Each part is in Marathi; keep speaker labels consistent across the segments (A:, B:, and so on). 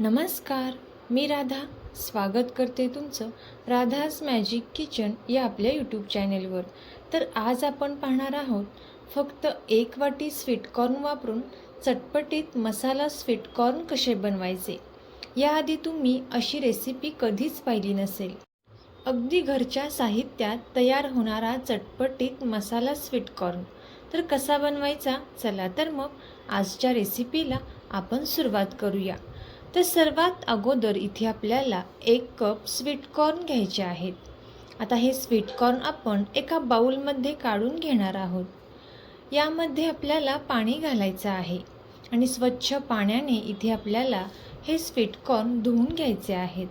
A: नमस्कार मी राधा. स्वागत करते तुमचं राधाज मॅजिक किचन या आपल्या यूट्यूब चॅनेलवर. तर आज आपण पाहणार आहोत फक्त एक वाटी स्वीटकॉर्न वापरून चटपटीत मसाला स्वीटकॉर्न कसे बनवायचे? याआधी तुम्ही अशी रेसिपी कधीच पाहिली नसेल. अगदी घरच्या साहित्यात तयार होणारा चटपटीत मसाला स्वीटकॉर्न तर कसा बनवायचा? चला तर मग आजच्या रेसिपीला आपण सुरुवात करूया. तर सर्वात अगोदर इथे आपल्याला एक कप स्वीटकॉर्न घ्यायचे आहेत. आता हे स्वीटकॉर्न आपण एका बाऊलमध्ये काढून घेणार आहोत. यामध्ये आपल्याला पाणी घालायचं आहे आणि स्वच्छ पाण्याने इथे आपल्याला हे स्वीटकॉर्न धुवून घ्यायचे आहेत.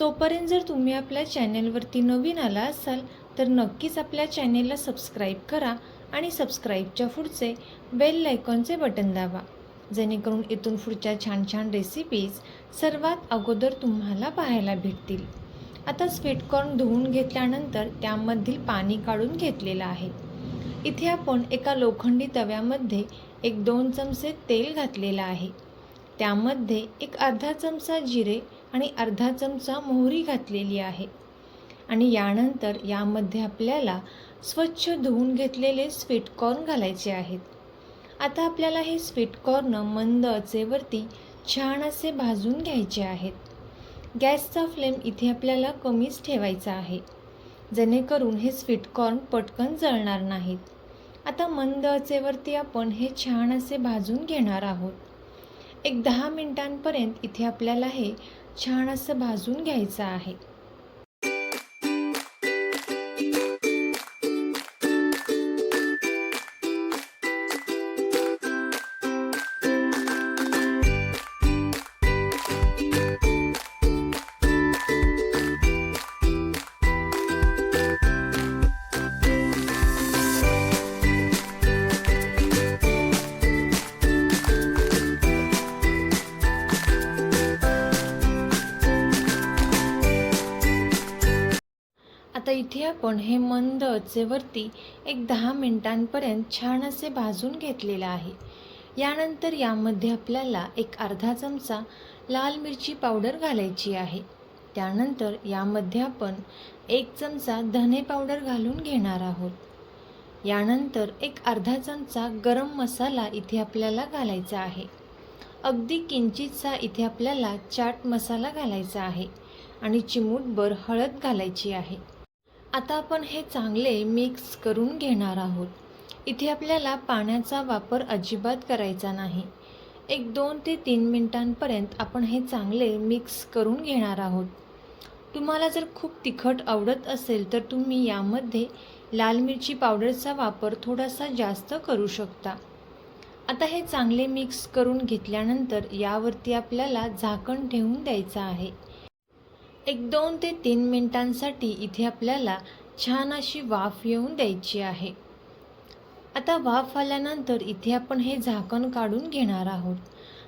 A: तोपर्यंत जर तुम्ही आपल्या चॅनेलवरती नवीन आला असाल तर नक्कीच आपल्या चॅनेलला सबस्क्राईब करा आणि सबस्क्राईबच्या पुढचे बेल लायकॉनचे बटन दाबा. जेणेकरून इथून पुढच्या छान छान रेसिपीज सर्वात अगोदर तुम्हाला पाहायला भेटतील. आता स्वीटकॉर्न धुवून घेतल्यानंतर त्यामधील पाणी काढून घेतलेलं आहे. इथे आपण एका लोखंडी तव्यामध्ये एक दोन चमचे तेल घातलेलं आहे. त्यामध्ये एक अर्धा चमचा जिरे आणि अर्धा चमचा मोहरी घातलेली आहे. आणि यानंतर यामध्ये आपल्याला स्वच्छ धुवून घेतलेले स्वीटकॉर्न घालायचे आहेत. आता आपल्याला हे स्वीटकॉर्न मंद अचेवरती छान असे भाजून घ्यायचे आहेत. गॅसचा फ्लेम इथे आपल्याला कमीच ठेवायचा आहे. जेणेकरून हे स्वीटकॉर्न पटकन जळणार नाहीत. आता मंद अचेवरती आपण हे छान असे भाजून घेणार आहोत. एक दहा मिनिटांपर्यंत इथे आपल्याला हे छान असं भाजून घ्यायचं आहे. इथे आपण हे मंद आचेवरती एक दहा मिनिटांपर्यंत छान असे भाजून घेतलेलं आहे. यानंतर यामध्ये आपल्याला एक अर्धा चमचा लाल मिरची पावडर घालायची आहे. त्यानंतर यामध्ये आपण एक चमचा धने पावडर घालून घेणार आहोत. यानंतर एक अर्धा चमचा गरम मसाला इथे आपल्याला घालायचा आहे. अगदी किंचितसा इथे आपल्याला चाट मसाला घालायचा आहे आणि चिमूटभर हळद घालायची आहे. आता आपण हे चांगले मिक्स करून घेणार आहोत. इथे आपल्याला पाण्याचा वापर अजिबात करायचा नाही. एक दोन ते तीन मिनटांपर्यंत आपण हे चांगले मिक्स करून घेणार आहोत. तुम्हाला जर खूप तिखट आवडत असेल तर तुम्ही यामध्ये लाल मिरची पावडरचा वापर थोडासा जास्त करू शकता. आता हे चांगले मिक्स करून घेतल्यानंतर यावरती आपल्याला झाकण ठेवून द्यायचं आहे. एक दोन ते तीन मिनटांसाठी इथे आपल्याला छान अशी वाफ येऊन द्यायची आहे. आता वाफ आल्यानंतर इथे आपण हे झाकण काढून घेणार आहोत.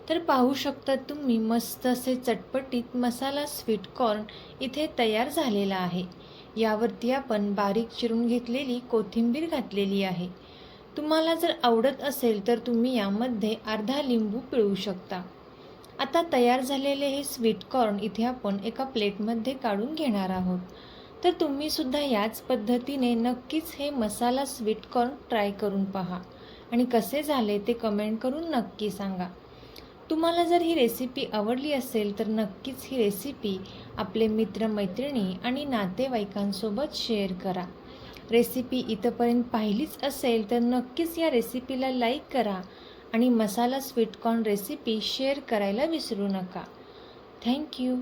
A: तर पाहू शकता तुम्ही मस्त असे चटपटीत मसाला स्वीटकॉर्न इथे तयार झालेला आहे. यावरती आपण बारीक चिरून घेतलेली कोथिंबीर घातलेली आहे. तुम्हाला जर आवडत असेल तर तुम्ही यामध्ये अर्धा लिंबू पिळू शकता. आता तयार झालेले हे स्वीटकॉर्न इथे आपण एका प्लेटमध्ये काढून घेणार आहोत. तर तुम्हीसुद्धा याच पद्धतीने नक्कीच हे मसाला स्वीटकॉर्न ट्राय करून पहा. आणि कसे झाले ते कमेंट करून नक्की सांगा. तुम्हाला जर ही रेसिपी आवडली असेल तर नक्कीच ही रेसिपी आपले मित्रमैत्रिणी आणि नातेवाईकांसोबत शेअर करा. रेसिपी इथंपर्यंत पाहिलीच असेल तर नक्कीच या रेसिपीला लाईक करा आणि मसाला स्वीटकॉर्न रेसिपी शेअर करायला विसरू नका. थँक्यू